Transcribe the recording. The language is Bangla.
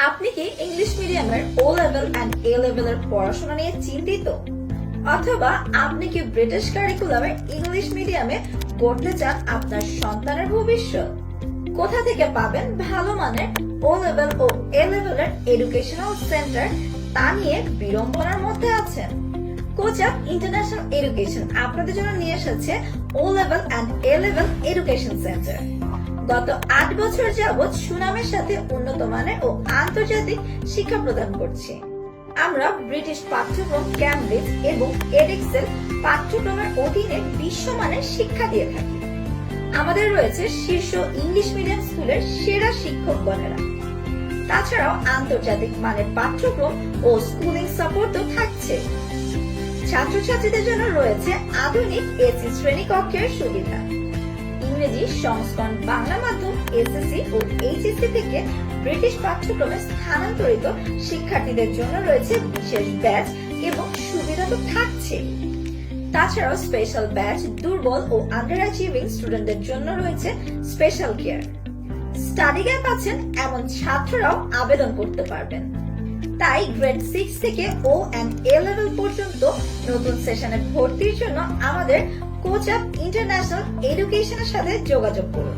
আপনি কি ইংলিশ মিডিয়ামের ও লেভেল অ্যান্ড এ লেভেলের পড়াশোনা নিয়ে চিন্তিত? অথবা আপনি কি ব্রিটিশ কারিকুলামের ইংলিশ মিডিয়ামে পড়তে চান আপনার সন্তানের ভবিষ্যৎ? কোথা থেকে পাবেন ভালো মানের ও লেভেল ও এ লেভেলের এডুকেশনাল সেন্টার তা নিয়ে বিড়ম্বনার মধ্যে আছেন? কোচাপ ইন্টারন্যাশনাল এডুকেশন আপনাদের জন্য নিয়ে এসেছে O level and A level education centre গত আট বছর যাবৎ সুনামের সাথে উন্নত মানের ও আন্তর্জাতিক শিক্ষা প্রদান করছে। আমরা ব্রিটিশ পাঠ্যক্রম, ক্যামব্রিজ এবং এডেক্সেল পাঠ্যক্রমের অধীনে বিশ্বমানের শিক্ষা দিয়ে থাকি। আমাদের রয়েছে শীর্ষ ইংলিশ মিডিয়াম স্কুলের সেরা শিক্ষকগণেরা তাছাড়াও আন্তর্জাতিক মানের পাঠ্যক্রম ও স্কুলিং সাপোর্টও থাকছে। ছাত্রছাত্রীদের জন্য রয়েছে আধুনিক এসি শ্রেণি কক্ষের সুবিধা। ইংরেজি, সংস্করণ, বাংলা মাধ্যম, এসএসসি ও এইচএসসি থেকে ব্রিটিশ পাঠ্যক্রমে স্থানান্তরিত শিক্ষার্থীদের জন্য রয়েছে বিশেষ ব্যাচ এবং সুবিধা তো থাকছে। তাছাড়াও স্পেশাল ব্যাচ দুর্বল ও আন্ডার অ্যাচিভিং স্টুডেন্টদের জন্য রয়েছে স্পেশাল কেয়ার স্টাডি গ্যাপ আছেন, এমন ছাত্ররাও আবেদন করতে পারবেন। তাই গ্রেড সিক্স থেকে ও অ্যান্ড এ লেভেল পর্যন্ত নতুন সেশনে ভর্তির জন্য আমাদের কোচ আপ ইন্টারন্যাশনাল এডুকেশনের সাথে যোগাযোগ করুন।